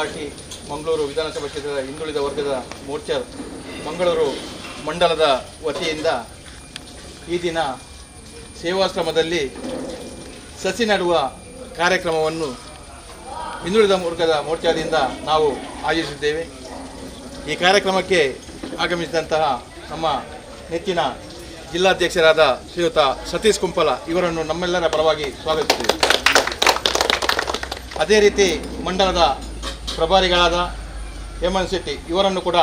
Party Mangaluru ವಿಧಾನಸಭಾ ಕ್ಷೇತ್ರದ ಹಿಂದುಳಿದ ವರ್ಗದ ಮೋರ್ಚಾ ಮಂಗಳೂರು ಮಂಡಲದ ವತಿಯಿಂದ ಈ ದಿನ ಸೇವಾಶ್ರಮದಲ್ಲಿ ಸಸಿ ನೆಡುವ ಕಾರ್ಯಕ್ರಮವನ್ನು ಹಿಂದುಳಿದ ವರ್ಗದ ಮೋರ್ಚಾದಿಂದ ನಾವು ಆಯೋಜಿಸಿದ್ದೇವೆ. ಈ ಕಾರ್ಯಕ್ರಮಕ್ಕೆ ಆಗಮಿಸಿದಂತಹ ನಮ್ಮ ನೆಚ್ಚಿನ ಜಿಲ್ಲಾಧ್ಯಕ್ಷರಾದ ಶ್ರೀಯುತ ಸತೀಶ್ ಕುಂಪಲ ಇವರನ್ನು ನಮ್ಮೆಲ್ಲರ ಪರವಾಗಿ ಸ್ವಾಗತಿಸಿದ್ದೇವೆ ಅದೇ ರೀತಿ ಮಂಡಲದ ಪ್ರಭಾರಿಗಳಾದ ಹೇಮಂತ್ ಶೆಟ್ಟಿ, ಇವರನ್ನು ಕೂಡ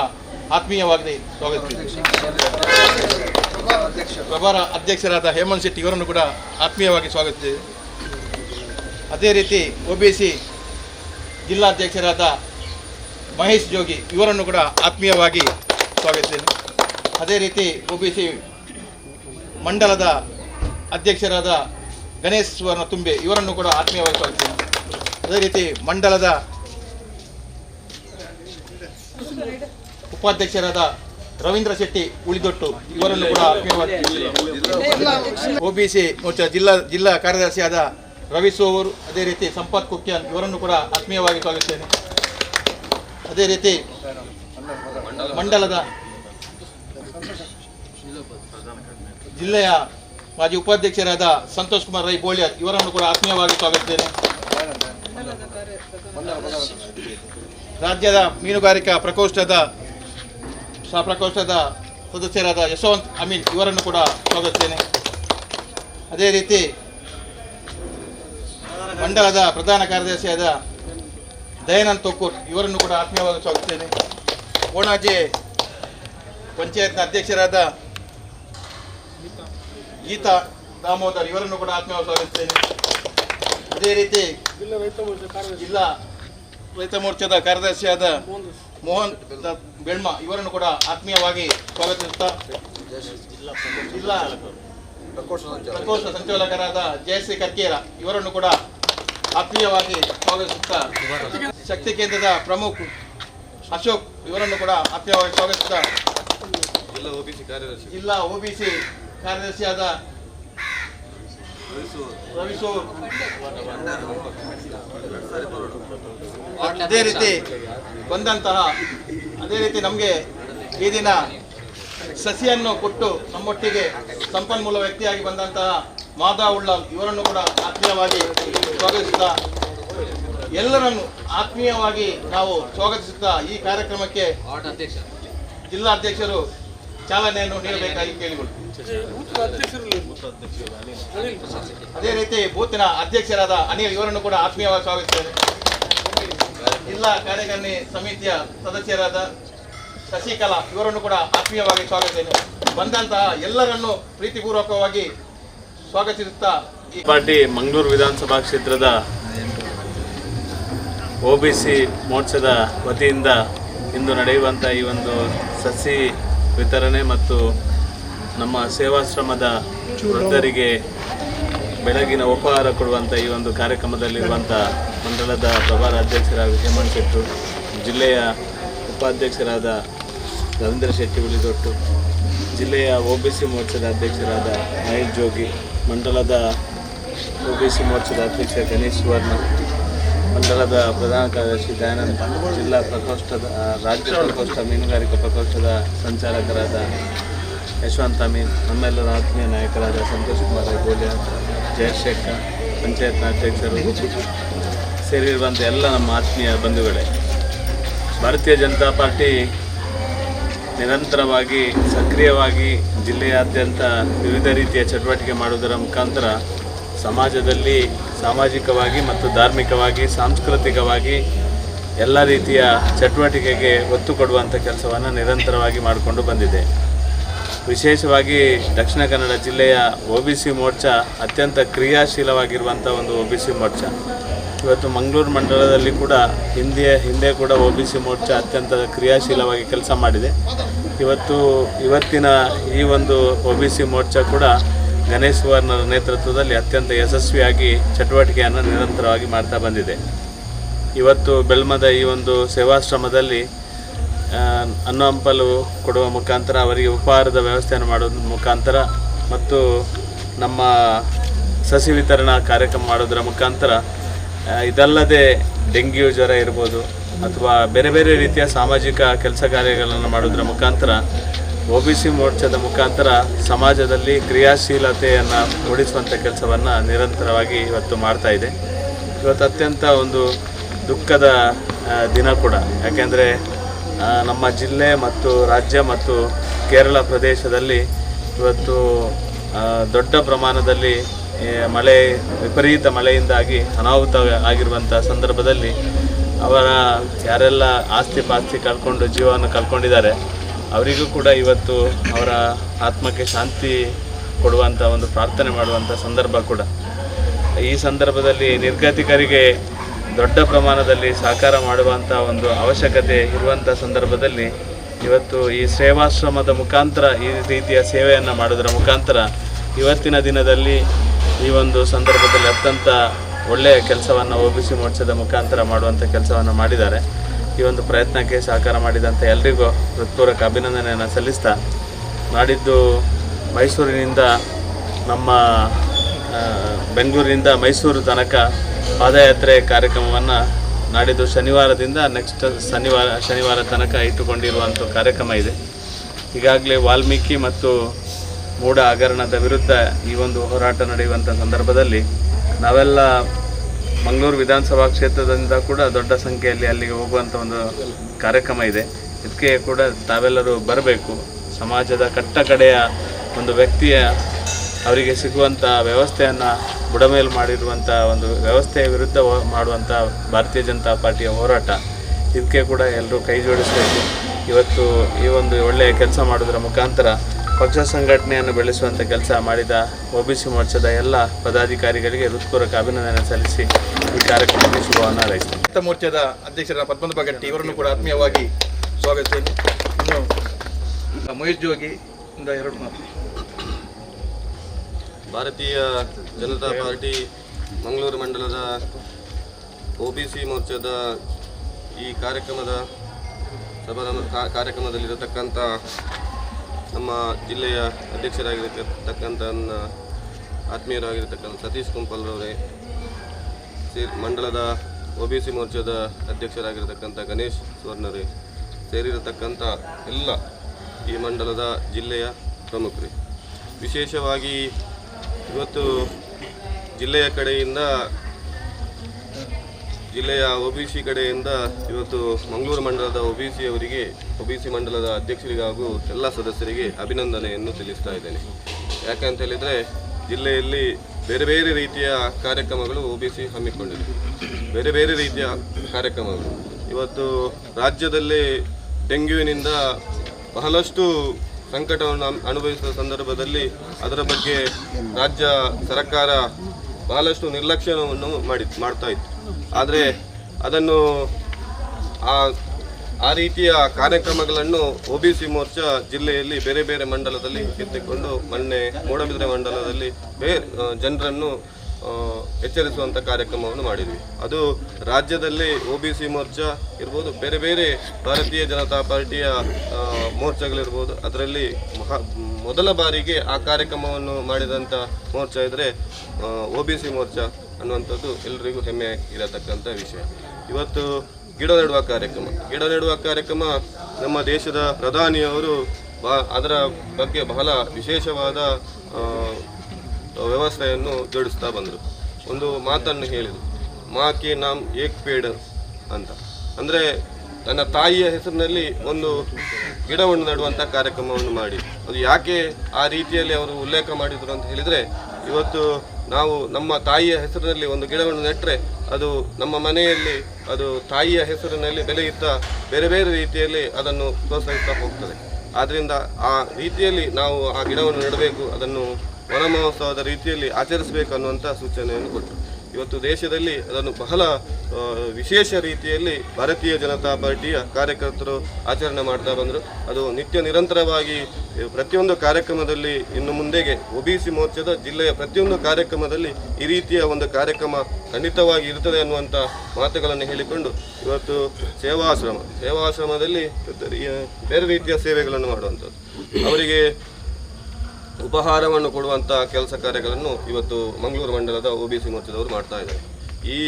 ಆತ್ಮೀಯವಾಗಿ ಸ್ವಾಗತಿಸುತ್ತೇವೆ ಪ್ರಭಾರ ಅಧ್ಯಕ್ಷರಾದ ಹೇಮಂತ್ ಶೆಟ್ಟಿ ಇವರನ್ನು ಕೂಡ ಆತ್ಮೀಯವಾಗಿ ಸ್ವಾಗತಿಸಿದ್ದೇವೆ ಅದೇ ರೀತಿ ಒ ಬಿ ಸಿ ಜಿಲ್ಲಾಧ್ಯಕ್ಷರಾದ ಮಹೇಶ್ ಜೋಗಿ ಇವರನ್ನು ಕೂಡ ಆತ್ಮೀಯವಾಗಿ ಸ್ವಾಗತಿಸಿದ್ದೇನೆ ಅದೇ ರೀತಿ ಒ ಬಿ ಸಿ ಮಂಡಲದ ಅಧ್ಯಕ್ಷರಾದ ಗಣೇಶ್ ಸುವರ್ಣ ತುಂಬೆ ಇವರನ್ನು ಕೂಡ ಆತ್ಮೀಯವಾಗಿ ಸ್ವಾಗತಿಸಿದ್ದೇನೆ ಅದೇ ರೀತಿ ಮಂಡಲದ ಉಪಾಧ್ಯಕ್ಷರಾದ ರವೀಂದ್ರ ಶೆಟ್ಟಿ, ಉಳಿದೊಟ್ಟು ಇವರನ್ನು ಕೂಡ ಒಬಿಸಿ ಮೋರ್ಚಾ ಜಿಲ್ಲಾ ಜಿಲ್ಲಾ ಕಾರ್ಯದರ್ಶಿಯಾದ ರವಿ ಸೋವರು ಅದೇ ರೀತಿ ಸಂಪತ್ ಕುಕ್ಯಾನ್ ಇವರನ್ನು ಕೂಡ ಆತ್ಮೀಯವಾಗಿ ಸ್ವಾಗತಿಸ್ತೇನೆ. ಅದೇ ರೀತಿ ಮಂಡಲದ ಜಿಲ್ಲೆಯ ಮಾಜಿ ಉಪಾಧ್ಯಕ್ಷರಾದ ಸಂತೋಷ್ ಕುಮಾರ್ ರೈ ಬೋಳಿಯರ್ ಇವರನ್ನು ಕೂಡ ಆತ್ಮೀಯವಾಗಿ ಸ್ವಾಗತಿಸ್ತೇನೆ. ರಾಜ್ಯದ ಮೀನುಗಾರಿಕಾ ಪ್ರಕೋಷ್ಠದ ಸಹ ಪ್ರಕೋಷ್ಠದ ಸದಸ್ಯರಾದ ಯಶವಂತ್ ಅಮೀನ್ ಇವರನ್ನು ಕೂಡ ಸ್ವಾಗತಿಸ್ತೇನೆ. ಅದೇ ರೀತಿ ಮಂಡಲದ ಪ್ರಧಾನ ಕಾರ್ಯದರ್ಶಿಯಾದ ದಯಾನಂದ್ ತೊಕ್ಕೂರ್ ಇವರನ್ನು ಕೂಡ ಆತ್ಮೀಯವಾಗಿ ಸ್ವಾಗತಿಸ್ತೇನೆ. ಕೋಣಾಜೆ ಪಂಚಾಯತ್ನ ಅಧ್ಯಕ್ಷರಾದ ಗೀತಾ ದಾಮೋದರ್ ಇವರನ್ನು ಕೂಡ ಆತ್ಮೀಯವಾಗಿ ಸ್ವಾಗತಿಸ್ತೇನೆ. ಅದೇ ರೀತಿ ಜಿಲ್ಲಾ ರೈತ ಮೋರ್ಚಾದ ಕಾರ್ಯದರ್ಶಿಯಾದ ಮೋಹನ್ ಬೆಳ್ಮ ಇವರನ್ನು ಕೂಡ ಆತ್ಮೀಯವಾಗಿ ಸ್ವಾಗತಿಸುತ್ತಾ ಜಿಲ್ಲಾ ಪ್ರಕೋಷ್ಠ ಸಂಚಾಲಕರಾದ ಜಯಶ್ರೀ ಕರ್ಕೇರ ಇವರನ್ನು ಕೂಡ ಆತ್ಮೀಯವಾಗಿ ಸ್ವಾಗತಿಸುತ್ತಾ ಶಕ್ತಿ ಕೇಂದ್ರದ ಪ್ರಮುಖ ಅಶೋಕ್ ಇವರನ್ನು ಕೂಡ ಆತ್ಮೀಯವಾಗಿ ಸ್ವಾಗತಿಸುತ್ತಾ ಜಿಲ್ಲಾ ಒಬಿಸಿ ಕಾರ್ಯದರ್ಶಿ. ಜಿಲ್ಲಾ ಒಬಿಸಿ ಕಾರ್ಯದರ್ಶಿಯಾದ ರವಿಸೂರ್. ಅದೇ ರೀತಿ ಬಂದಂತಹ, ಅದೇ ರೀತಿ ನಮಗೆ ಈ ದಿನ ಸಸಿಯನ್ನು ಕೊಟ್ಟು ನಮ್ಮೊಟ್ಟಿಗೆ ಸಂಪನ್ಮೂಲ ವ್ಯಕ್ತಿಯಾಗಿ ಬಂದಂತಹ ಮಾದಾ ಉಳ್ಳಾಲ್, ಇವರನ್ನು ಕೂಡ ಆತ್ಮೀಯವಾಗಿ ಸ್ವಾಗತಿಸುತ್ತಾ, ಎಲ್ಲರನ್ನು ಆತ್ಮೀಯವಾಗಿ ನಾವು ಸ್ವಾಗತಿಸುತ್ತಾ ಈ ಕಾರ್ಯಕ್ರಮಕ್ಕೆ ಜಿಲ್ಲಾಧ್ಯಕ್ಷರು ಚಾಲನೆಯನ್ನು ನೀಡಬೇಕಾಗಿ ಕೇಳಿಕೊಳ್ಳುತ್ತೇವೆ ಅದೇ ರೀತಿ ಬೂತಿನ ಅಧ್ಯಕ್ಷರಾದ ಅನಿಲ್ ಇವರನ್ನು ಕೂಡ ಆತ್ಮೀಯವಾಗಿ ಸ್ವಾಗತಿಸ್ತೇನೆ. ಜಿಲ್ಲಾ ಕಾರ್ಯಕಾರಿಣಿ ಸಮಿತಿಯ ಸದಸ್ಯರಾದ ಶಶಿಕಲಾ, ಇವರನ್ನು ಕೂಡ ಆತ್ಮೀಯವಾಗಿ ಸ್ವಾಗತಿಸ್ತೇನೆ ಬಂದಂತಹ ಎಲ್ಲರನ್ನು ಪ್ರೀತಿಪೂರ್ವಕವಾಗಿ ಸ್ವಾಗತಿಸುತ್ತಾ ಈ ಪಾರ್ಟಿ ಮಂಗಳೂರು ವಿಧಾನಸಭಾ ಕ್ಷೇತ್ರದ ಒ ಬಿ ಸಿ ಮೋರ್ಚಾದ ವತಿಯಿಂದ ಇಂದು ನಡೆಯುವಂಥ ಈ ಒಂದು ಸಸಿ ವಿತರಣೆ ಮತ್ತು ನಮ್ಮ ಸೇವಾಶ್ರಮದ ವೃದ್ಧರಿಗೆ ಬೆಳಗಿನ ಉಪಹಾರ ಕೊಡುವಂಥ ಈ ಒಂದು ಕಾರ್ಯಕ್ರಮದಲ್ಲಿರುವಂಥ ಮಂಡಲದ ಪ್ರಭಾರ ಅಧ್ಯಕ್ಷರಾದ ಹೇಮಂತ್ ಶೆಟ್ಟು ಜಿಲ್ಲೆಯ ಉಪಾಧ್ಯಕ್ಷರಾದ ರವೀಂದ್ರ ಶೆಟ್ಟಿ ಉಳಿದೊಟ್ಟು, ಜಿಲ್ಲೆಯ ಒ ಬಿ ಸಿ ಮೋರ್ಚಾದ ಅಧ್ಯಕ್ಷರಾದ ಮಹೇಶ್ ಜೋಗಿ, ಮಂಡಲದ ಒ ಬಿ ಸಿ ಮೋರ್ಚಾದ ಅಧ್ಯಕ್ಷ ಗಣೇಶ್ ಸುವರ್ಣ, ಮಂಡಲದ ಪ್ರಧಾನ ಕಾರ್ಯದರ್ಶಿ ದಯಾನಂದ, ಜಿಲ್ಲಾ ಪ್ರಕೋಷ್ಠದ ರಾಜ್ಯ ಪ್ರಕೋಷ್ಠ, ಮೀನುಗಾರಿಕಾ ಪ್ರಕೋಷ್ಠದ ಸಂಚಾಲಕರಾದ ಯಶವಂತ ಮೀನ್, ನಮ್ಮೆಲ್ಲರ ಆತ್ಮೀಯ ನಾಯಕರಾದ ಸಂತೋಷ್ ಕುಮಾರ್ ಗೋಲ್ಯ ಜಯಶೇಖರ್ ಪಂಚಾಯತ್ನ ಅಧ್ಯಕ್ಷರು ಸೇರಿರುವಂಥ ಎಲ್ಲ ನಮ್ಮ ಆತ್ಮೀಯ ಬಂಧುಗಳೇ, ಭಾರತೀಯ ಜನತಾ ಪಾರ್ಟಿ ನಿರಂತರವಾಗಿ, ಸಕ್ರಿಯವಾಗಿ ಜಿಲ್ಲೆಯಾದ್ಯಂತ ವಿವಿಧ ರೀತಿಯ ಚಟುವಟಿಕೆ ಮಾಡುವುದರ ಮುಖಾಂತರ ಸಮಾಜದಲ್ಲಿ ಸಾಮಾಜಿಕವಾಗಿ ಮತ್ತು ಧಾರ್ಮಿಕವಾಗಿ, ಸಾಂಸ್ಕೃತಿಕವಾಗಿ ಎಲ್ಲ ರೀತಿಯ ಚಟುವಟಿಕೆಗೆ ಒತ್ತು ಕೊಡುವಂಥ ಕೆಲಸವನ್ನು ನಿರಂತರವಾಗಿ ಮಾಡಿಕೊಂಡು ಬಂದಿದೆ. ವಿಶೇಷವಾಗಿ ದಕ್ಷಿಣ ಕನ್ನಡ ಜಿಲ್ಲೆಯ ಒ ಬಿ ಸಿ ಮೋರ್ಚಾ ಅತ್ಯಂತ ಕ್ರಿಯಾಶೀಲವಾಗಿರುವಂಥ ಒಂದು ಒ ಬಿ ಸಿ ಮೋರ್ಚಾ. ಇವತ್ತು ಮಂಗಳೂರು ಮಂಡಲದಲ್ಲಿ ಕೂಡ ಹಿಂದೆ ಹಿಂದೆ ಕೂಡ ಒ ಬಿ ಸಿ ಮೋರ್ಚಾ ಅತ್ಯಂತ ಕ್ರಿಯಾಶೀಲವಾಗಿ ಕೆಲಸ ಮಾಡಿದೆ. ಇವತ್ತು, ಇವತ್ತಿನ ಈ ಒಂದು ಒ ಬಿ ಸಿ ಮೋರ್ಚಾ ಕೂಡ ಗಣೇಶ್ ವರ್ನರ ನೇತೃತ್ವದಲ್ಲಿ ಅತ್ಯಂತ ಯಶಸ್ವಿಯಾಗಿ ಚಟುವಟಿಕೆಯನ್ನು ನಿರಂತರವಾಗಿ ಮಾಡ್ತಾ ಬಂದಿದೆ. ಇವತ್ತು ಬೆಳ್ಮದ ಈ ಒಂದು ಸೇವಾಶ್ರಮದಲ್ಲಿ ಅನ್ನ ಹಂಪಲು ಕೊಡುವ ಮುಖಾಂತರ ಅವರಿಗೆ ಉಪಹಾರದ ವ್ಯವಸ್ಥೆಯನ್ನು ಮಾಡೋದ್ರ ಮುಖಾಂತರ ಮತ್ತು ನಮ್ಮ ಸಸಿ ವಿತರಣಾ ಕಾರ್ಯಕ್ರಮ ಮಾಡೋದರ ಮುಖಾಂತರ ಇದಲ್ಲದೆ ಡೆಂಗ್ಯೂ ಜ್ವರ ಇರ್ಬೋದು ಅಥವಾ ಬೇರೆ ಬೇರೆ ರೀತಿಯ ಸಾಮಾಜಿಕ ಕೆಲಸ ಕಾರ್ಯಗಳನ್ನು ಮಾಡೋದ್ರ ಮುಖಾಂತರ, ಒ ಬಿ ಸಿ ಮೋರ್ಚಾದ ಮುಖಾಂತರ ಸಮಾಜದಲ್ಲಿ ಕ್ರಿಯಾಶೀಲತೆಯನ್ನು ಮೂಡಿಸುವಂಥ ಕೆಲಸವನ್ನು ನಿರಂತರವಾಗಿ ಇವತ್ತು ಮಾಡ್ತಾ ಇದೆ. ಇವತ್ತು ಅತ್ಯಂತ ಒಂದು ದುಃಖದ ದಿನ ಕೂಡ. ಯಾಕೆಂದರೆ ನಮ್ಮ ಜಿಲ್ಲೆ ಮತ್ತು ರಾಜ್ಯ ಮತ್ತು ಕೇರಳ ಪ್ರದೇಶದಲ್ಲಿ ಇವತ್ತು ದೊಡ್ಡ ಪ್ರಮಾಣದಲ್ಲಿ ಮಳೆ, ವಿಪರೀತ ಮಳೆಯಿಂದಾಗಿ ಅನಾಹುತ ಆಗಿರುವಂಥ ಸಂದರ್ಭದಲ್ಲಿ ಅವರ ಯಾರೆಲ್ಲ ಆಸ್ತಿ ಪಾಸ್ತಿ ಕಳ್ಕೊಂಡು ಜೀವವನ್ನು ಕಳ್ಕೊಂಡಿದ್ದಾರೆ, ಅವರಿಗೂ ಕೂಡ ಇವತ್ತು ಅವರ ಆತ್ಮಕ್ಕೆ ಶಾಂತಿ ಕೊಡುವಂಥ ಒಂದು ಪ್ರಾರ್ಥನೆ ಮಾಡುವಂಥ ಸಂದರ್ಭ ಕೂಡ. ಈ ಸಂದರ್ಭದಲ್ಲಿ ನಿರ್ಗತಿಕರಿಗೆ ದೊಡ್ಡ ಪ್ರಮಾಣದಲ್ಲಿ ಸಹಕಾರ ಮಾಡುವಂಥ ಒಂದು ಅವಶ್ಯಕತೆ ಇರುವಂಥ ಸಂದರ್ಭದಲ್ಲಿ ಇವತ್ತು ಈ ಸೇವಾಶ್ರಮದ ಮುಖಾಂತರ ಈ ರೀತಿಯ ಸೇವೆಯನ್ನು ಮಾಡೋದರ ಮುಖಾಂತರ ಇವತ್ತಿನ ದಿನದಲ್ಲಿ ಈ ಒಂದು ಸಂದರ್ಭದಲ್ಲಿ ಅತ್ಯಂತ ಒಳ್ಳೆಯ ಕೆಲಸವನ್ನು ಒ ಬಿ ಸಿ ಮೋರ್ಚಾದ ಮುಖಾಂತರ ಮಾಡುವಂಥ ಕೆಲಸವನ್ನು ಮಾಡಿದ್ದಾರೆ. ಈ ಒಂದು ಪ್ರಯತ್ನಕ್ಕೆ ಸಹಕಾರ ಮಾಡಿದಂಥ ಎಲ್ರಿಗೂ ಹೃತ್ಪೂರ್ವಕ ಅಭಿನಂದನೆಯನ್ನು ಸಲ್ಲಿಸ್ತಾ ನಾಡಿದ್ದು ಮೈಸೂರಿನಿಂದ ನಮ್ಮ ಬೆಂಗಳೂರಿನಿಂದ ಮೈಸೂರು ತನಕ ಪಾದಯಾತ್ರೆ ಕಾರ್ಯಕ್ರಮವನ್ನು ನಾಡಿದ್ದು ಶನಿವಾರದಿಂದ ನೆಕ್ಸ್ಟ್ ಶನಿವಾರ ಶನಿವಾರ ತನಕ ಇಟ್ಟುಕೊಂಡಿರುವಂಥ ಕಾರ್ಯಕ್ರಮ ಇದೆ. ಈಗಾಗಲೇ ವಾಲ್ಮೀಕಿ ಮತ್ತು ಮೂಢ ಹಗರಣದ ವಿರುದ್ಧ ಈ ಒಂದು ಹೋರಾಟ ನಡೆಯುವಂಥ ಸಂದರ್ಭದಲ್ಲಿ ನಾವೆಲ್ಲ ಮಂಗಳೂರು ವಿಧಾನಸಭಾ ಕ್ಷೇತ್ರದಿಂದ ಕೂಡ ದೊಡ್ಡ ಸಂಖ್ಯೆಯಲ್ಲಿ ಅಲ್ಲಿಗೆ ಹೋಗುವಂಥ ಒಂದು ಕಾರ್ಯಕ್ರಮ ಇದೆ. ಇದಕ್ಕೆ ಕೂಡ ತಾವೆಲ್ಲರೂ ಬರಬೇಕು. ಸಮಾಜದ ಕಟ್ಟ ಕಡೆಯ ಒಂದು ವ್ಯಕ್ತಿಯ ಅವರಿಗೆ ಸಿಗುವಂಥ ವ್ಯವಸ್ಥೆಯನ್ನು ಬುಡಮೇಲು ಮಾಡಿರುವಂಥ ಒಂದು ವ್ಯವಸ್ಥೆಯ ವಿರುದ್ಧ ಮಾಡುವಂಥ ಭಾರತೀಯ ಜನತಾ ಪಾರ್ಟಿಯ ಹೋರಾಟ. ಇದಕ್ಕೆ ಕೂಡ ಎಲ್ಲರೂ ಕೈ ಜೋಡಿಸಬೇಕು. ಇವತ್ತು ಈ ಒಂದು ಒಳ್ಳೆಯ ಕೆಲಸ ಮಾಡೋದರ ಮುಖಾಂತರ ಪಕ್ಷ ಸಂಘಟನೆಯನ್ನು ಬೆಳೆಸುವಂಥ ಕೆಲಸ ಮಾಡಿದ ಒ ಬಿ ಸಿ ಮೋರ್ಚಾದ ಎಲ್ಲ ಪದಾಧಿಕಾರಿಗಳಿಗೆ ಹೃತ್ಪೂರ್ವಕ ಅಭಿನಂದನೆ ಸಲ್ಲಿಸಿ ಈ ಕಾರ್ಯಕ್ರಮಕ್ಕೆ ಶುಭವನ್ನು ಹಾರೈಸಿದೆ ರಕ್ತ ಮೋರ್ಚಾದ ಅಧ್ಯಕ್ಷರ ಪದ್ಮನಾಭ ಗಟ್ಟಿ, ಇವರನ್ನು ಕೂಡ ಆತ್ಮೀಯವಾಗಿ ಸ್ವಾಗತಿಸಿ ಇನ್ನು, ಮಹೇಶ್ ಜೋಗಿ ಎರಡು ಮಾತು. ಭಾರತೀಯ ಜನತಾ ಪಾರ್ಟಿ ಮಂಗಳೂರು ಮಂಡಲದ ಒ ಬಿ ಸಿ ಮೋರ್ಚಾದ ಈ ಕಾರ್ಯಕ್ರಮದ ಸಭಾ ಕಾರ್ಯಕ್ರಮದಲ್ಲಿರತಕ್ಕಂಥ ನಮ್ಮ ಜಿಲ್ಲೆಯ ಅಧ್ಯಕ್ಷರಾಗಿರತಕ್ಕಂಥ ನನ್ನ ಆತ್ಮೀಯರಾಗಿರತಕ್ಕಂಥ ಸತೀಶ್ ಕುಂಪಲ್ರವರೇ ಸೇ ಮಂಡಲದ ಒ ಬಿ ಸಿ ಮೋರ್ಚಾದ ಅಧ್ಯಕ್ಷರಾಗಿರತಕ್ಕಂಥ ಗಣೇಶ್ ಸ್ವರ್ಣರೇ ಸೇರಿರತಕ್ಕಂಥ ಎಲ್ಲ ಈ ಮಂಡಲದ ಜಿಲ್ಲೆಯ ಪ್ರಮುಖರೇ. ವಿಶೇಷವಾಗಿ ಇವತ್ತು ಜಿಲ್ಲೆಯ ಕಡೆಯಿಂದ, ಜಿಲ್ಲೆಯ ಒ ಬಿ ಸಿ ಕಡೆಯಿಂದ ಇವತ್ತು ಮಂಗಳೂರು ಮಂಡಲದ ಒ ಬಿ ಸಿ ಅವರಿಗೆ ಒ ಬಿ ಸಿ ಮಂಡಲದ ಅಧ್ಯಕ್ಷರಿಗೆ ಹಾಗೂ ಎಲ್ಲ ಸದಸ್ಯರಿಗೆ ಅಭಿನಂದನೆಯನ್ನು ತಿಳಿಸ್ತಾ ಇದ್ದೇನೆ. ಯಾಕಂತ ಹೇಳಿದರೆ ಜಿಲ್ಲೆಯಲ್ಲಿ ಬೇರೆ ಬೇರೆ ರೀತಿಯ ಕಾರ್ಯಕ್ರಮಗಳು ಒ ಬಿ ಸಿ ಹಮ್ಮಿಕೊಂಡಿದೆ. ಬೇರೆ ಬೇರೆ ರೀತಿಯ ಕಾರ್ಯಕ್ರಮಗಳು. ಇವತ್ತು ರಾಜ್ಯದಲ್ಲಿ ಡೆಂಗ್ಯೂವಿನಿಂದ ಬಹಳಷ್ಟು ಸಂಕಟವನ್ನು ಅನುಭವಿಸಿದ ಸಂದರ್ಭದಲ್ಲಿ ಅದರ ಬಗ್ಗೆ ರಾಜ್ಯ ಸರ್ಕಾರ ಬಹಳಷ್ಟು ನಿರ್ಲಕ್ಷ್ಯವನ್ನು ಮಾಡಿ, ಮಾಡ್ತಾ ಇತ್ತು. ಆದರೆ ಅದನ್ನು ಆ ಆ ರೀತಿಯ ಕಾರ್ಯಕ್ರಮಗಳನ್ನು ಒ ಬಿ ಸಿ ಮೋರ್ಚಾ ಜಿಲ್ಲೆಯಲ್ಲಿ ಬೇರೆ ಬೇರೆ ಮಂಡಲದಲ್ಲಿ ಎತ್ತಿಕೊಂಡು ಮೊನ್ನೆ ಮೂಡಬಿದ್ರೆ ಮಂಡಲದಲ್ಲಿ ಬೇರೆ ಜನರನ್ನು ಎಚ್ಚರಿಸುವಂಥ ಕಾರ್ಯಕ್ರಮವನ್ನು ಮಾಡಿದ್ವಿ. ಅದು ರಾಜ್ಯದಲ್ಲಿ ಒ ಬಿ ಸಿ ಮೋರ್ಚಾ ಇರ್ಬೋದು, ಬೇರೆ ಬೇರೆ ಭಾರತೀಯ ಜನತಾ ಪಾರ್ಟಿಯ ಮೋರ್ಚಾಗಳಿರ್ಬೋದು, ಅದರಲ್ಲಿ ಮಹಾ, ಮೊದಲ ಬಾರಿಗೆ ಆ ಕಾರ್ಯಕ್ರಮವನ್ನು ಮಾಡಿದಂಥ ಮೋರ್ಚಾ ಇದ್ದರೆ ಒ ಬಿ ಸಿ ಮೋರ್ಚಾ ಅನ್ನುವಂಥದ್ದು ಎಲ್ಲರಿಗೂ ಹೆಮ್ಮೆ ಇರತಕ್ಕಂಥ ವಿಷಯ. ಇವತ್ತು ಗಿಡ ನೆಡುವ ಕಾರ್ಯಕ್ರಮ. ಗಿಡ ನೆಡುವ ಕಾರ್ಯಕ್ರಮ ನಮ್ಮ ದೇಶದ ಪ್ರಧಾನಿಯವರು ಬಾ, ಅದರ ಬಗ್ಗೆ ಬಹಳ ವಿಶೇಷವಾದ ವ್ಯವಸ್ಥೆಯನ್ನು ಜೋಡಿಸ್ತಾ ಬಂದರು. ಒಂದು ಮಾತನ್ನು ಹೇಳಿದರು. ಮಾಕೆ ನಾಮ್ ಏಕ್ ಪೇಡ್ ಅಂತ. ಅಂದರೆ ತನ್ನ ತಾಯಿಯ ಹೆಸರಿನಲ್ಲಿ ಒಂದು ಗಿಡವನ್ನು ನೆಡುವಂಥ ಕಾರ್ಯಕ್ರಮವನ್ನು ಮಾಡಿ. ಅದು ಯಾಕೆ ಆ ರೀತಿಯಲ್ಲಿ ಅವರು ಉಲ್ಲೇಖ ಮಾಡಿದರು ಅಂತ ಹೇಳಿದರೆ, ಇವತ್ತು ನಾವು ನಮ್ಮ ತಾಯಿಯ ಹೆಸರಿನಲ್ಲಿ ಒಂದು ಗಿಡವನ್ನು ನೆಟ್ಟರೆ ಅದು ನಮ್ಮ ಮನೆಯಲ್ಲಿ ಅದು ತಾಯಿಯ ಹೆಸರಿನಲ್ಲಿ ಬೆಳೆಯುತ್ತಾ ಬೇರೆ ಬೇರೆ ರೀತಿಯಲ್ಲಿ ಅದನ್ನು ಪ್ರೋತ್ಸಾಹಿಸ್ತಾ ಹೋಗ್ತದೆ. ಆದ್ದರಿಂದ ಆ ರೀತಿಯಲ್ಲಿ ನಾವು ಆ ಗಿಡವನ್ನು ನೆಡಬೇಕು, ಅದನ್ನು ವನ ಮಹೋತ್ಸವದ ರೀತಿಯಲ್ಲಿ ಆಚರಿಸಬೇಕು ಅನ್ನುವಂಥ ಸೂಚನೆಯನ್ನು ಕೊಟ್ಟರು. ಇವತ್ತು ದೇಶದಲ್ಲಿ ಅದನ್ನು ಬಹಳ ವಿಶೇಷ ರೀತಿಯಲ್ಲಿ ಭಾರತೀಯ ಜನತಾ ಪಾರ್ಟಿಯ ಕಾರ್ಯಕರ್ತರು ಆಚರಣೆ ಮಾಡ್ತಾ ಬಂದರು. ಅದು ನಿತ್ಯ ನಿರಂತರವಾಗಿ ಪ್ರತಿಯೊಂದು ಕಾರ್ಯಕ್ರಮದಲ್ಲಿ ಇನ್ನು ಮುಂದೆಗೆ ಒ ಬಿ ಸಿ ಮೋರ್ಚಾದ ಜಿಲ್ಲೆಯ ಪ್ರತಿಯೊಂದು ಕಾರ್ಯಕ್ರಮದಲ್ಲಿ ಈ ರೀತಿಯ ಒಂದು ಕಾರ್ಯಕ್ರಮ ಖಂಡಿತವಾಗಿ ಇರುತ್ತದೆ ಅನ್ನುವಂಥ ಮಾತುಗಳನ್ನು ಹೇಳಿಕೊಂಡು ಇವತ್ತು ಸೇವಾಶ್ರಮ, ಸೇವಾಶ್ರಮದಲ್ಲಿ ಬೇರೆ ರೀತಿಯ ಸೇವೆಗಳನ್ನು ಮಾಡುವಂಥದ್ದು. ಅವರಿಗೆ ಉಪಹಾರವನ್ನು ಕೊಡುವಂಥ ಕೆಲಸ ಕಾರ್ಯಗಳನ್ನು ಇವತ್ತು ಮಂಗಳೂರು ಮಂಡಲದ ಒ ಬಿ ಸಿ ಮೋರ್ಚಾದವರು ಮಾಡ್ತಾ ಇದ್ದಾರೆ. ಈ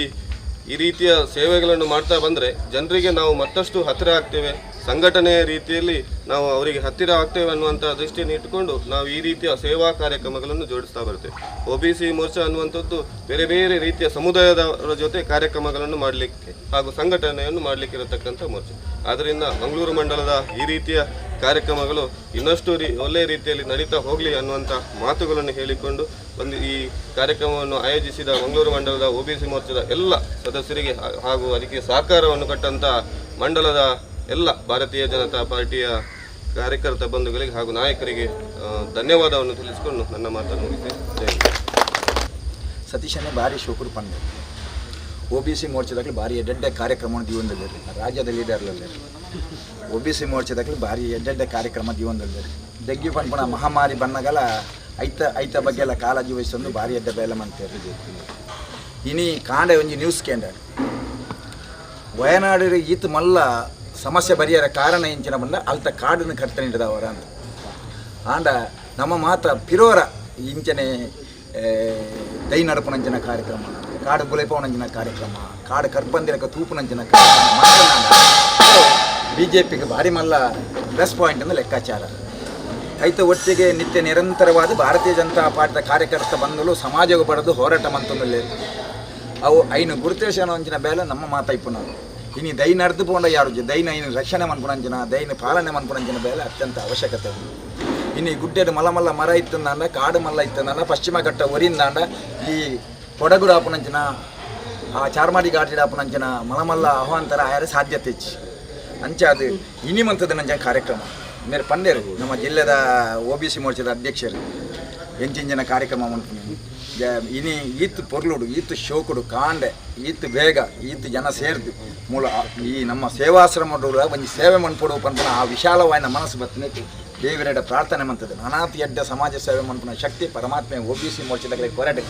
ಈ ರೀತಿಯ ಸೇವೆಗಳನ್ನು ಮಾಡ್ತಾ ಬಂದರೆ ಜನರಿಗೆ ನಾವು ಮತ್ತಷ್ಟು ಹತ್ತಿರ ಆಗ್ತೇವೆ. ಸಂಘಟನೆಯ ರೀತಿಯಲ್ಲಿ ನಾವು ಅವರಿಗೆ ಹತ್ತಿರ ಆಗ್ತೇವೆ ಅನ್ನುವಂಥ ದೃಷ್ಟಿಯನ್ನು ಇಟ್ಟುಕೊಂಡು ನಾವು ಈ ರೀತಿಯ ಸೇವಾ ಕಾರ್ಯಕ್ರಮಗಳನ್ನು ಜೋಡಿಸ್ತಾ ಬರ್ತೇವೆ ಒ ಬಿ ಸಿ ಮೋರ್ಚಾ ಅನ್ನುವಂಥದ್ದು ಬೇರೆ ಬೇರೆ ರೀತಿಯ ಸಮುದಾಯದವರ ಜೊತೆ ಕಾರ್ಯಕ್ರಮಗಳನ್ನು ಮಾಡಲಿಕ್ಕೆ ಹಾಗೂ ಸಂಘಟನೆಯನ್ನು ಮಾಡಲಿಕ್ಕೆ ಇರತಕ್ಕಂಥ ಮೋರ್ಚಾ. ಆದ್ದರಿಂದ ಮಂಗಳೂರು ಮಂಡಲದ ಈ ರೀತಿಯ ಕಾರ್ಯಕ್ರಮಗಳು ಇನ್ನಷ್ಟು ರೀ ಒಳ್ಳೆಯ ರೀತಿಯಲ್ಲಿ ನಡೀತಾ ಹೋಗಲಿ ಅನ್ನುವಂಥ ಮಾತುಗಳನ್ನು ಹೇಳಿಕೊಂಡು ಒಂದು ಈ ಕಾರ್ಯಕ್ರಮವನ್ನು ಆಯೋಜಿಸಿದ ಮಂಗಳೂರು ಮಂಡಲದ ಒ ಬಿ ಸಿ ಮೋರ್ಚಾದ ಎಲ್ಲ ಸದಸ್ಯರಿಗೆ ಹಾಗೂ ಅದಕ್ಕೆ ಸಹಕಾರವನ್ನು ಕೊಟ್ಟಂಥ ಮಂಡಲದ ಎಲ್ಲ ಭಾರತೀಯ ಜನತಾ ಪಾರ್ಟಿಯ ಕಾರ್ಯಕರ್ತ ಬಂಧುಗಳಿಗೆ ಹಾಗೂ ನಾಯಕರಿಗೆ ಧನ್ಯವಾದವನ್ನು ತಿಳಿಸಿಕೊಂಡು ನನ್ನ ಮಾತನ್ನು. ಸತೀಶನೇ ಭಾರಿ ಶೋಕರು ಪಂದೆ ಒ ಬಿ ಸಿ ಮೋರ್ಚಾದಾಗಲಿ ಭಾರಿ ಎಡ್ಡೆಡ್ಡೆ ಕಾರ್ಯಕ್ರಮ ಜೀವನದಲ್ಲಿ ರಾಜ್ಯದ ಲೀಡರ್ಲಲ್ಲಿ ಒ ಬಿ ಸಿ ಮೋರ್ಚಾದಾಗಲಿ ಭಾರಿ ಎಡ್ಡೆಡ್ಡೆ ಕಾರ್ಯಕ್ರಮ ಜೀವನದಲ್ಲಿ ದಗ್ಗಿ ಪಂಪಣ ಮಹಾಮಾರಿ ಬಣ್ಣಗಲ ಐತ ಐತ ಬಗ್ಗೆ ಎಲ್ಲ ಕಾಳಜಿ ವಹಿಸೊಂದು ಭಾರಿ ಎಡ್ಡೆ ಬೇಲೆ ಮಂತೇರಿ ಇನಿ ಕಾಂಡೆ ಒಂಜಿ ನ್ಯೂಸ್ ಕೇಂದ್ರ. ವಯನಾಡು ಈತ ಮಲ್ಲ ಸಮಸ್ಯೆ ಬರಿಯರ ಕಾರಣ ಇಂಚಿನ ಬಂದ? ಅಲ್ತ ಕಾಡನ್ನು ಅವರ ಅಂತ. ಆಂಡ ನಮ್ಮ ಮಾತ್ರ ಪಿರೋರ ಇಂಚನೆ ದೈ ನಡಪನಂಚಿನ ಕಾರ್ಯಕ್ರಮ, ಕಾಡು ಬುಲೆಪವನಂಚಿನ ಕಾರ್ಯಕ್ರಮ, ಕಾಡು ಕರ್ಪಂದಿರಕ ತೂಪುನಂಚಿನ ಕಾರ್ಯಕ್ರಮ ಬಿ ಜೆ ಪಿಗೆ ಭಾರಿ ಮಲ್ಲ ಪ್ಲಸ್ ಪಾಯಿಂಟ್ ಅಂದ್ರೆ ಲೆಕ್ಕಾಚಾರ. ಐತ ಒಟ್ಟಿಗೆ ನಿತ್ಯ ನಿರಂತರವಾದ ಭಾರತೀಯ ಜನತಾ ಪಾರ್ಟಿದ ಕಾರ್ಯಕರ್ತ ಬಂದಲು ಸಮಾಜಕ್ಕೆ ಪಡೆದು ಹೋರಾಟ ಮಂತಂದಲ್ಲಿ ಅವು ಐನು ಗುರುತೇಶನ ಅಂಚಿನ ಬೇಲೆ ನಮ್ಮ ಮಾತಾಯ್ಪು ನಾವು ಇನಿ ದೈ ನಡೆದು ಪೋಂಡ ಯಾರು ದೈನ ಇನ್ನು ರಕ್ಷಣೆ ಮನ್ಪುನಂಚಿನ, ದೈನ ಪಾಲನೆ ಮನ್ಪುನಂಚಿನ ಬೇಲೆ ಅತ್ಯಂತ ಅವಶ್ಯಕತೆ ಇನ್ನು ಈ ಗುಡ್ಡೆಡು ಮಲ ಮಲ್ಲ ಮರ ಇತ್ತಂದಾಂಡ, ಕಾಡು ಮಲ್ಲ ಇತ್ತಂದಾಂಡ, ಪಶ್ಚಿಮ ಘಟ್ಟ ಒರಿಂದಾಂಡ ಈ ಕೊಡಗುಡು ಆಪುನಂಚಿನ, ಆ ಚಾರ್ಮಾಡಿ ಘಾಟಿಡ ಆಪುನಂಚಿನ ಮಲಮಲ್ಲ ಅಹ್ವಾಂತರ ಆಯರ ಸಾಧ್ಯತೆ ಇಚ್ಚಿ. ಅಂಚೆ ಅದು ಇನಿ ಮಂತದ ನಂಚ ಕಾರ್ಯಕ್ರಮ. ಮೇರೆ ಪಂಡೇರು ನಮ್ಮ ಜಿಲ್ಲೆದ ಒ ಬಿ ಸಿ ಮೋರ್ಚಾದ ಅಧ್ಯಕ್ಷರು, ಎಂಚಿಂಚಿನ ಕಾರ್ಯಕ್ರಮ ಮಾಡ್ತೀನಿ ಇನಿ ಈತ್ ಪೊರ್ಲುಡು ಈತ್ ಶೋಕುಡು ಕಾಂಡೆ ಈತ್ ಬೇಗ, ಈತ್ ಜನ ಸೇರ್ದು. ಮೂಲ ಈ ನಮ್ಮ ಸೇವಾಶ್ರಮ ಒಂದು ಸೇವೆ ಮನ್ಪೊಡು ಪನ್ಪುನ ಆ ವಿಶಾಲವಾದ ಮನಸ್ಸು ಬತ್ತನಕ್ಕೆ ದೇವಿರಡ ಪ್ರಾರ್ಥನೆ ಮಂತದೆ ನಾನಾತ್ ಎಡ್ಡ ಸಮಾಜ ಸೇವೆ ಮನ್ಪುನ ಶಕ್ತಿ ಪರಮಾತ್ಮೆ ಒ ಬಿ ಸಿ ಮೋರ್ಚಾದಾಗಲೇ ಕೊರಡೆ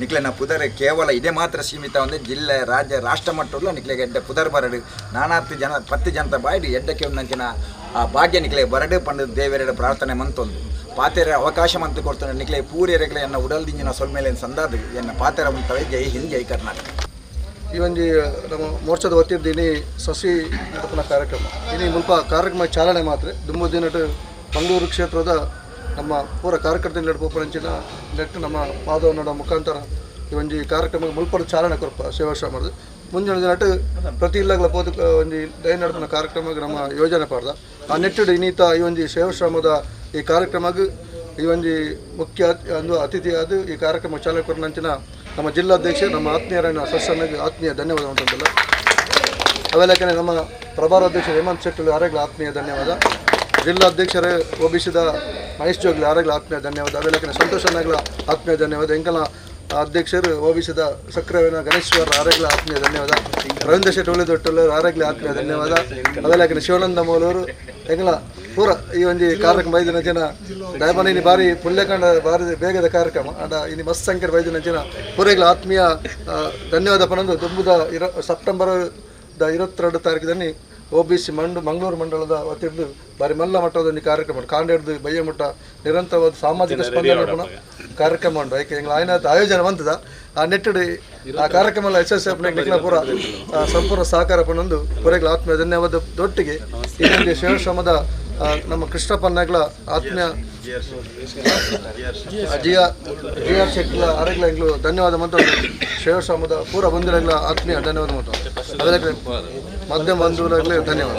ನಿಕ್ಲೆನ ಪುದರ್ ಕೇವಲ ಇದೇ ಮಾತ್ರ ಸೀಮಿತ ಒಂದು, ಜಿಲ್ಲೆ, ರಾಜ್ಯ, ರಾಷ್ಟ್ರ ಮಟ್ಟದಲ್ಲ ನಿಕ್ಲೆಗೆ ಎಡ್ಡೆ ಪುದರ್ ಬರಡು. ನಾನಾತ್ ಜನ, ಪತ್ತು ಜನತ ಬಾಯ್ಡು ಎಡ್ಡಕ್ಕೆ ನಂಚಿನ ಆ ಭಾಗ್ಯ ನಿಕ್ಲೆ ಬರಡು ಪಂಡ ದೇವರೆಡ ಪ್ರಾರ್ಥನೆ ಮಂತೊಂದು. ಪಾತೆರ ಅವಕಾಶ ಅಂತ ಕೊಡ್ತಾನೆ ನಿಕ್ಲೆ ಪೂರ್ಯರೆಗ್ಲೆ ಎನ್ನ ಉಡಲ್ದಿಂಜಿನ ಸೊಲ್ಮೇಲೆ ಸಂದಾದು ಎನ್ನ ಪಾತೆರ ಮುಂತವೆ ಜೈ ಹಿಂದ್, ಜೈ ಕರ್ನಾಟಕ. ಈ ಒಂದು ನಮ್ಮ ಮೋರ್ಚಾದ ವತಿಯಿಂದ ದಿನ ಸಸಿ ನಡಪನ ಕಾರ್ಯಕ್ರಮ. ಇನಿ ಮುಲ್ಪ ಕಾರ್ಯಕ್ರಮ ಚಾಲನೆ ಮಾತ್ರ. ದುಂಬು ದಿನ ಮಂಗಳೂರು ಕ್ಷೇತ್ರದ ನಮ್ಮ ಪೂರ ಕಾರ್ಯಕರ್ತ ನಡಪಂಚಿನ ನೆಟ್ಟು ನಮ್ಮ ಮಾಧವ ನಡ ಮುಖಾಂತರ ಈ ಒಂದು ಕಾರ್ಯಕ್ರಮ ಮುಲ್ಪಡ ಚಾಲನೆ ಕೊರಪ ಸೇವಾಶ್ರಮದ ಮುಂದಿನ ದಿನಟ್ಟು ಪ್ರತಿ ಇಲ್ಲಗಳ ಪೋದು ಒಂದು ದಯ ನಡಪನ ಕಾರ್ಯಕ್ರಮಕ್ಕೆ ನಮ್ಮ ಯೋಜನೆ ಪಾಡ್ದ. ಆ ನೆಟ್ಟು ಇನ್ನೀತ ಈ ಒಂದು ಸೇವಾಶ್ರಮದ ಈ ಕಾರ್ಯಕ್ರಮಕ್ಕೆ ಈ ಒಂದು ಮುಖ್ಯ ಒಂದು ಅತಿಥಿಯಾದ ಈ ಕಾರ್ಯಕ್ರಮ ಚಾಲನೆ ಕೊರನಂಚಿನ ನಮ್ಮ ಜಿಲ್ಲಾಧ್ಯಕ್ಷ, ನಮ್ಮ ಆತ್ಮೀಯರನ್ನ ಸಸ್ಯನಿಗೆ ಆತ್ಮೀಯ ಧನ್ಯವಾದ ಅಂತಂದಿಲ್ಲ ಅವೆಲ್ಲಕ್ಕೆ ನಮ್ಮ ಪ್ರಭಾರ ಅಧ್ಯಕ್ಷ ಹೇಮಂತ್ ಶೆಟ್ಟಿ ಆರೋಗ್ಯ ಆತ್ಮೀಯ ಧನ್ಯವಾದ. ಜಿಲ್ಲಾಧ್ಯಕ್ಷರೇ ಒಬಿಸಿದ ಮಹೇಶ್ ಜೋಗ್ಲಿ ಆರೋಗ್ಯ ಆತ್ಮೀಯ ಧನ್ಯವಾದ. ಅವೆಲ್ಲಕ್ಕೆ ಸಂತೋಷ ನಾಗ್ಲ ಆತ್ಮೀಯ ಧನ್ಯವಾದ. ಎಂಕಲ ಅಧ್ಯಕ್ಷರು ಓಬಿಸಿದ ಸಕ್ರವೇನ ಗಣೇಶ್ವರ ಆರೋಗ್ಯ ಆತ್ಮೀಯ ಧನ್ಯವಾದ. ರವೀಂದ್ರ ಶೆಟ್ಟಿ ಒಳ್ಳೆದೊಟ್ಟಲು ಆರೋಗ್ಯ ಆತ್ಮೀಯ ಧನ್ಯವಾದ. ಅವೆಲ್ಲಕ್ಕೆ ಶಿವಾನಂದ ಮೌಲವರು ಎಂಕಲ ಪೂರ ಈ ಒಂದು ಕಾರ್ಯಕ್ರಮ ದಿನ ಜನ ದಯಮಾನ ಇನಿ ಬಾರಿ ಪುಣ್ಯಕಾಂಡ ಬಾರಿ ಬೇಗದ ಕಾರ್ಯಕ್ರಮ. ಅಂಡ ಇನ್ನು ಮಸ್ತ್ ಸಂಖ್ಯೆ ದಿನ ಜನ ಪೂರೈಗಳ ಆತ್ಮೀಯ ಧನ್ಯವಾದ ಪನಂದು ತುಂಬುದ ಇರ ಸೆಪ್ಟೆಂಬರ್ ದ ಇರತ್ತೆರಡು ತಾರೀಕಿನಲ್ಲಿ ಒ ಬಿ ಸಿ ಮಂಡು ಮಂಗಳೂರು ಮಂಡಲದ ವತಿಯಿಂದ ಬಾರಿ ಮಲ್ಲ ಮಟ್ಟದ ಒಂದು ಕಾರ್ಯಕ್ರಮ ಕಾಂಡೇಡ್ದು ಬಯ್ಯ ಮಟ್ಟ ನಿರಂತರವಾದ ಸಾಮಾಜಿಕ ಸ್ಪಂದನೆ ಕಾರ್ಯಕ್ರಮ ಉಂಟು. ಯಾಕೆ ಎಂಗ್ಲ ಆಯ್ನ ಆಯೋಜನೆ ಬಂತದ. ಆ ನೆಟ್ಟಡಿ ಆ ಕಾರ್ಯಕ್ರಮ ಎಸ್ ಎಸ್ ಎಫ್ ಪೂರ ಸಂಪೂರ್ಣ ಸಹಕಾರ ಪಡೆದು ಪೂರೈಗಳ ಆತ್ಮೀಯ ಧನ್ಯವಾದ ದೊಟ್ಟಿಗೆ ಇನ್ನೊಂದು ಶಿವಶ್ರಮದ ನಮ್ಮ ಕೃಷ್ಣಪ್ಪನಾಗ್ಲ ಆತ್ಮೀಯ ಜಿ ಆರ್ ಜಿ ಆರ್ ಶೆಟ್ಲ ಆರೋಗ್ಯಗಳು ಧನ್ಯವಾದ ಮತ್ತು ಶಿವಶ್ರಮದ ಪೂರ ಬಂಧುಗಳ ಆತ್ಮೀಯ ಧನ್ಯವಾದ ಮತ್ತು ಮಧ್ಯಮ ಬಂಧುಗಳಾಗಲೇ ಧನ್ಯವಾದ.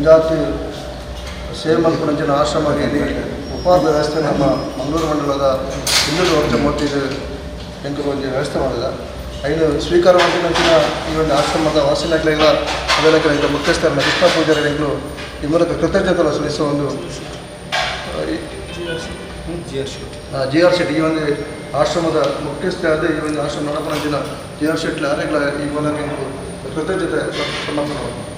ಪಂಜಾಬ್ ಸೇಮ್ ಮಲ್ಪುಣಂಚಿನ ಆಶ್ರಮ ಇಲ್ಲಿ ಉಪಹಾರದ ವ್ಯವಸ್ಥೆ ನಮ್ಮ ಮಂಗಳೂರು ಮಂಡಲದ ಹಿಂದೂ ವರ್ಷ ಮೂರ್ತಿದು ಎಂಟು ಒಂದು ವ್ಯವಸ್ಥೆ ಮಾಡಿದ. ಐದು ಸ್ವೀಕಾರ ಮಾಡಿದಂಚಿನ ಈ ಒಂದು ಆಶ್ರಮದ ವಾಸಿನಗಳೆಲ್ಲ ಅವೆಲ್ಲ ಮುಖ್ಯಸ್ಥರ ಕೃಷ್ಣ ಪೂಜಾರಿಗಳು ಈ ಮೂಲಕ ಕೃತಜ್ಞತೆ ಸಲ್ಲಿಸುವ ಒಂದು ಜಿ ಆರ್ ಶೆಟ್ಟಿ ಈ ಒಂದು ಆಶ್ರಮದ ಮುಖ್ಯಸ್ಥ ಆದ ಈ ಒಂದು ಆಶ್ರಮ ನಡಪನ ಜನ ಜಿ ಆರ್ ಶೆಟ್ಟಿ ಅರೆಗಳ ಈ ಮೂಲಕ ಕೃತಜ್ಞತೆ ಸಮರ್ಪಣೆ